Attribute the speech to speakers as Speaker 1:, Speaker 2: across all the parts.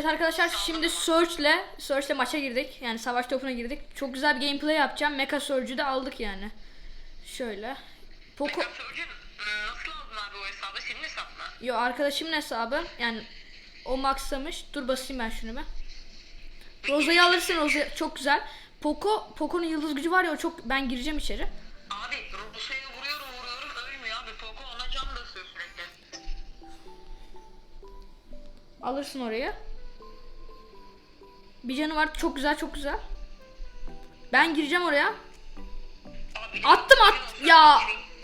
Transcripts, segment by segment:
Speaker 1: Evet arkadaşlar şimdi Surge'le Surge'le maça girdik. Yani savaş topuna girdik. Çok güzel bir gameplay yapacağım. Mecha Surge'ü de aldık yani. Şöyle. Poco
Speaker 2: Surgeon nasıl aldın abi o hesabı? Senin hesap mı?
Speaker 1: Yo arkadaşımın hesabı. Yani o maxlamış. Dur basayım ben şunu ben. Roza'yı alırsın Roza çok güzel. Poco Poco'nun yıldız gücü var ya o çok ben gireceğim içeri.
Speaker 2: Abi Rusa'ya vuruyorum vuruyorum ölmüyor abi. Poco ona can basıyor sürekli.
Speaker 1: Alırsın orayı. Bir canı var. Çok güzel çok güzel. Ben gireceğim oraya. Attım at. Ya.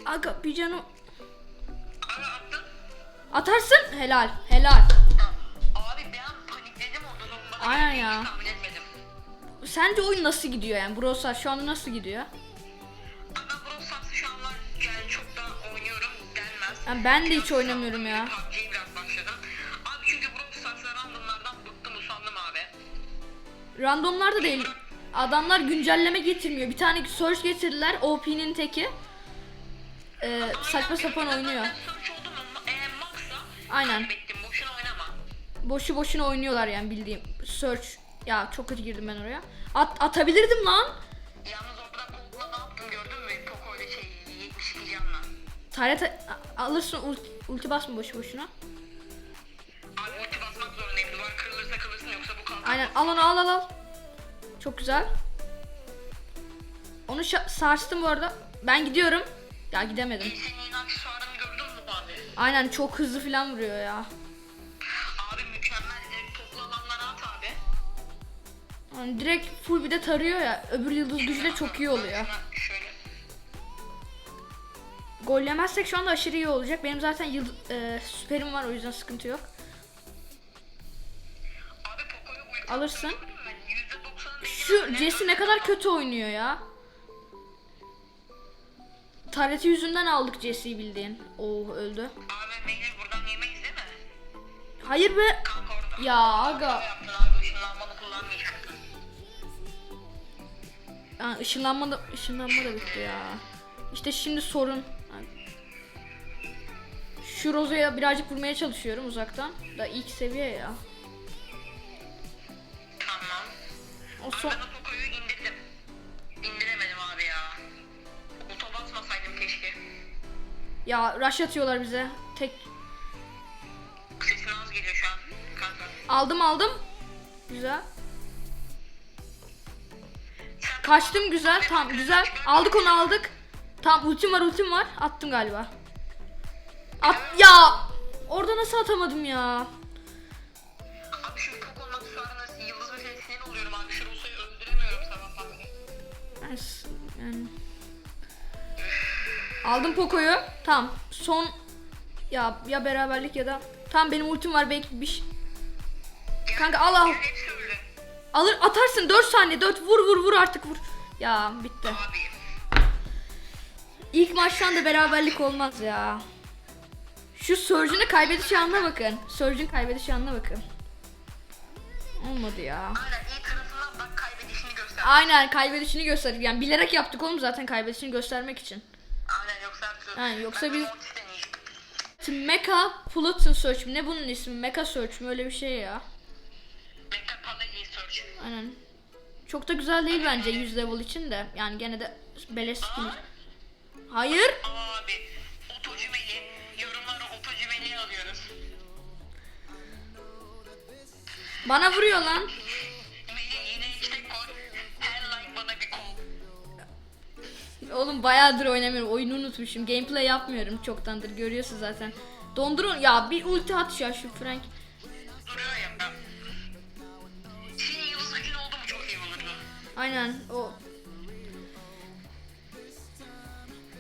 Speaker 1: Aga bir canı. Atarsın. Helal. Helal. Aynen ya. Sence oyun nasıl gidiyor yani? Brosa şu anda nasıl gidiyor?
Speaker 2: Yani çok da oynuyorum denmez.
Speaker 1: Yani ben de hiç oynamıyorum ya. Randomlar da değil. Adamlar güncelleme getirmiyor. Bir tane Surge getirdiler. OP'nin teki. Ee, saçma sapan oynuyor.
Speaker 2: Ben search
Speaker 1: Aynen. Boşu boşuna oynuyorlar yani bildiğim. Search. Ya çok kötü girdim ben oraya. At atabilirdim lan.
Speaker 2: Yalnız orada Cold'la ne yaptım gördün mü? Poco ile şey 72 canla.
Speaker 1: Taret a- alırsın ulti, ulti basma boşu boşuna.
Speaker 2: Abi ulti basmak zorundayım. Duvar kırılırsa kırılsın yoksa bu kalkar.
Speaker 1: Aynen al onu al al al. Çok güzel. Onu sarstım bu arada. Ben gidiyorum. Ya gidemedim.
Speaker 2: Senin yeni aksesuarını gördün mü abi?
Speaker 1: Aynen çok hızlı falan vuruyor ya.
Speaker 2: Abi mükemmel. Direkt toplu alanlara at abi.
Speaker 1: Yani direkt full bir de tarıyor ya. Öbür yıldız gücü de çok iyi oluyor.
Speaker 2: Şöyle.
Speaker 1: Gol yemezsek şu anda aşırı iyi olacak. Benim zaten yıld e, süperim var o yüzden sıkıntı yok.
Speaker 2: Abi
Speaker 1: Alırsın. Şu. Jesse ne kadar kötü oynuyor ya. Tareti yüzünden aldık Jesse'yi bildiğin. Oo öldü.
Speaker 2: Abi maili buradan yemeyiz değil mi?
Speaker 1: Hayır be. Ya aga. Yani ışınlanma da ışınlanma da bitti ya. İşte şimdi sorun. Şu Roza'ya birazcık vurmaya çalışıyorum uzaktan. Da ilk seviye ya. O son
Speaker 2: ben o Poco'yu indirdim. İndiremedim abi ya. Ulta basmasaydım keşke.
Speaker 1: ya rush atıyorlar bize. Tek
Speaker 2: Sesin az geliyor şu an. Kanka.
Speaker 1: aldım aldım. Güzel.
Speaker 2: Sen
Speaker 1: Kaçtım güzel. Tamam güzel. Aldık onu aldık. Tamam ultim var ultim var. Attım galiba. At ya. Orada nasıl atamadım ya? Aldım Poco'yu. Tamam. Son ya ya beraberlik ya da tam benim ultim var belki bir şey- Kanka al al. Alır atarsın 4 saniye 4 vur vur vur artık vur. Ya bitti. İlk maçtan da beraberlik olmaz ya. Şu Surge'ün kaybediş anına bakın. Surge'ün kaybediş anına bakın. Olmadı ya.
Speaker 2: Aynen kaybedişini göster.
Speaker 1: Aynen kaybedişini gösterdik. Yani bilerek yaptık oğlum zaten kaybedişini göstermek için.
Speaker 2: Aynen yoksa
Speaker 1: biz-
Speaker 2: deneyeceğim.
Speaker 1: Mecha Pluton Search mi? Ne bunun ismi? Mecha Search mi? Öyle bir şey ya.
Speaker 2: Mecha Panda Research.
Speaker 1: Aynen. Çok da güzel değil bence 100 level için de. Yani gene de beleş skin. Hayır.
Speaker 2: Abi. Oto cümeli. Yorumlara oto cümeli alıyoruz.
Speaker 1: Bana vuruyor lan. Oğlum bayağıdır oynamıyorum. Oyunu unutmuşum. Gameplay yapmıyorum çoktandır. Görüyorsun zaten. Dondurun ya bir ulti at ya şu Frank. Aynen o.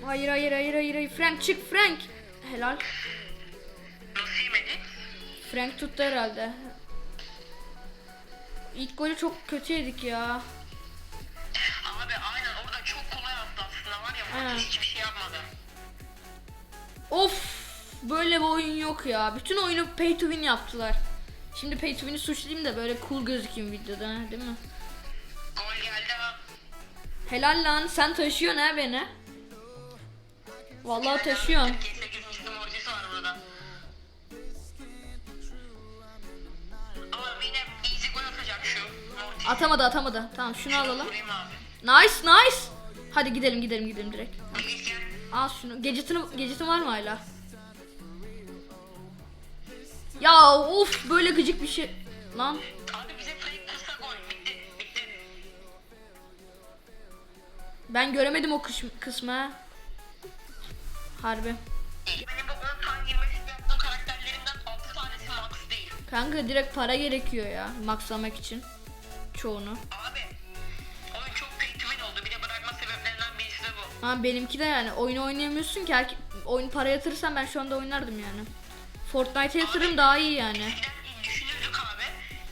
Speaker 1: Hayır hayır hayır hayır hayır. Frank çık Frank. Helal. Frank tuttu herhalde. İlk golü çok kötü yedik ya.
Speaker 2: Hiçbir şey yapmadı.
Speaker 1: Of böyle bir oyun yok ya. Bütün oyunu pay to win yaptılar. Şimdi pay to win'i suçlayayım da böyle cool gözükeyim videoda değil mi?
Speaker 2: Gol geldi ha.
Speaker 1: Helal lan sen taşıyorsun ha beni. Vallahi taşıyorsun.
Speaker 2: 48. Mortis var burada. Ama yine şu. Mortis.
Speaker 1: Atamadı atamadı. Tamam şunu alalım. Nice nice. Hadi gidelim gidelim gidelim direkt. Al şunu. Gadget'ın gadget'ın var mı hala? Ya of böyle gıcık bir şey. Lan ben göremedim o kısmı. ha. Harbi.
Speaker 2: Benim bu 10 tane 25 yaptığım karakterlerimden 6 tanesi max değil.
Speaker 1: Kanka direkt para gerekiyor ya maxlamak için. Çoğunu. Ama benimki de yani oyunu oynayamıyorsun ki. Erke- oyun para yatırırsan ben şu anda oynardım yani. Fortnite'e yatırım daha iyi yani.
Speaker 2: Düşünürdük abi.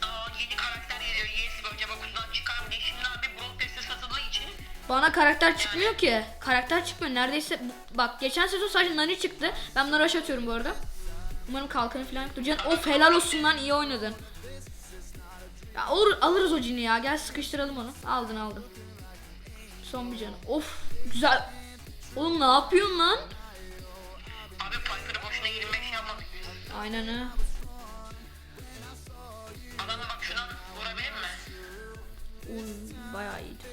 Speaker 2: Aa, yeni karakter geliyor. Yes önce kutudan çıkar mı diye. Şimdi abi Brawl Pass'te satıldığı için
Speaker 1: Bana karakter çıkmıyor ki. Karakter çıkmıyor. Neredeyse bak geçen sezon sadece Nani çıktı. Ben bunları rush atıyorum bu arada. Umarım kalkanı falan yoktur. Can of helal olsun lan iyi oynadın. Ya olur alırız o cini ya. Gel sıkıştıralım onu. Aldın aldın. Son bir canı. Of güzel. Oğlum ne yapıyorsun lan?
Speaker 2: abi Piper'ı boşuna 25 yapmadık biz.
Speaker 1: Aynen ha.
Speaker 2: Adama bak şuna vurabilir mi?
Speaker 1: Uy, bayağı iyiydi.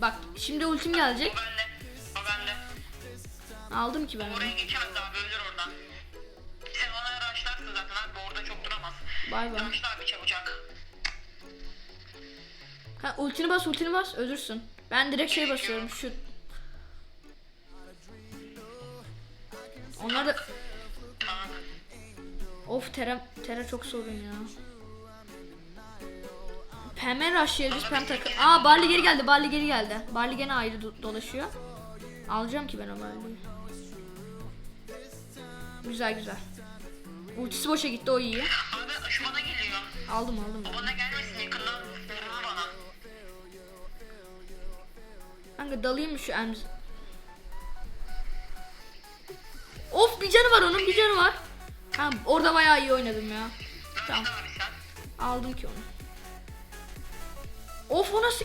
Speaker 1: Bak şimdi ultim gelecek.
Speaker 2: O bende. O bende.
Speaker 1: Aldım ki ben onu.
Speaker 2: Oraya geçemez abi ölür oradan. Sen ona rushlarsın zaten abi orada çok duramaz.
Speaker 1: Bay bay.
Speaker 2: Rushla abi çabucak.
Speaker 1: Ha, ultini bas ultini bas ölürsün. Ben direkt şey basıyorum şu. Onlar da of Tera Tera çok sorun ya. Pem'e rushlayabiliriz Pem takı. Aa Barley geri geldi Barley geri geldi. Barley gene ayrı do- dolaşıyor. Alacağım ki ben o Barley'i. Güzel güzel. Ultisi boşa gitti o iyi.
Speaker 2: Abi şu geliyor.
Speaker 1: Aldım aldım.
Speaker 2: Bana gelmesin yakından vurur bana.
Speaker 1: Kanka dalayım mı şu emz? Of bir canı var onun bir canı var. Ha, orada bayağı iyi oynadım ya. Tamam aldım ki onu. Of o nasıl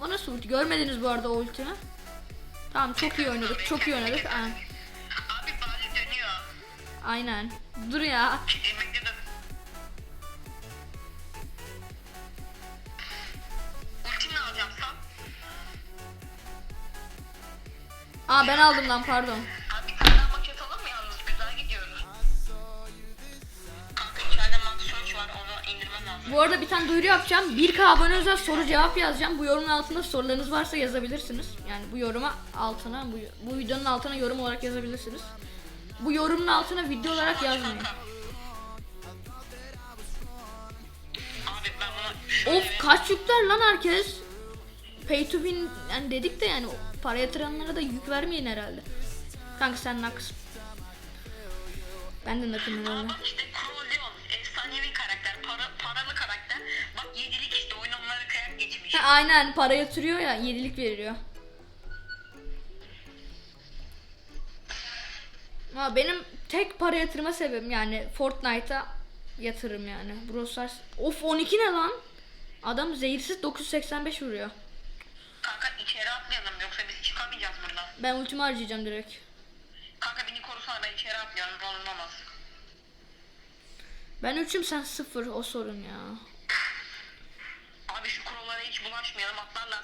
Speaker 1: o nasıl ulti görmediniz bu arada o ultimi. Tamam çok iyi oynadık çok iyi oynadık. Ha,
Speaker 2: Abi bari dönüyor.
Speaker 1: aynen. Dur ya. Aa ben aldım lan pardon. Bu arada bir tane duyuru yapacağım. 1K abone özel soru cevap yazacağım. Bu yorumun altında sorularınız varsa yazabilirsiniz. Yani bu yoruma altına, bu, bu videonun altına yorum olarak yazabilirsiniz. Bu yorumun altına video olarak yazmayın. Of kaç yükler lan herkes. Pay to win yani dedik de yani para yatıranlara da yük vermeyin herhalde. Kanka sen naksın. Ben de nakım herhalde. Aynen para yatırıyor ya yedilik veriyor. Ama benim tek para yatırma sebebim yani Fortnite'a yatırım yani. Brawl Stars. Of 12 ne lan? Adam zehirsiz 985 vuruyor.
Speaker 2: Kanka içeri atlayalım yoksa biz çıkamayacağız buradan.
Speaker 1: Ben ultimi harcayacağım direkt.
Speaker 2: Kanka beni korusana ben içeri atlıyorum rolüm olmaz.
Speaker 1: Ben 3'üm sen 0 o sorun ya.
Speaker 2: Abi şu kurallara hiç bulaşmayalım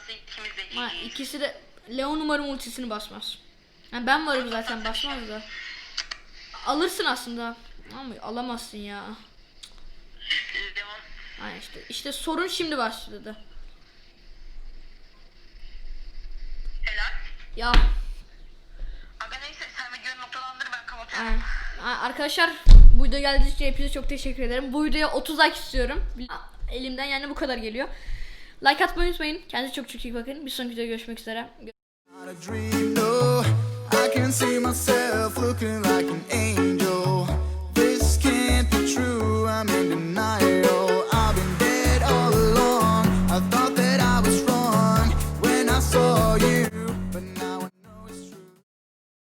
Speaker 2: atlarlarsa ikimiz de
Speaker 1: Ha, ikisi de Leon umarım ultisini basmaz. Yani ben varım zaten basmaz da. Alırsın aslında. Ama alamazsın ya.
Speaker 2: Leon
Speaker 1: Ha işte işte sorun şimdi başladı.
Speaker 2: helal.
Speaker 1: Ya
Speaker 2: Aga neyse sen videoyu noktalandır ben kapatıyorum.
Speaker 1: arkadaşlar bu video geldiğiniz için hepinize çok teşekkür ederim. Bu videoya 30 like istiyorum. Elimden yani bu kadar geliyor. Like atmayı unutmayın. Kendinize çok çok iyi bakın. Bir sonraki videoda görüşmek üzere.
Speaker 3: Not a dream, no. I can see myself looking like an angel.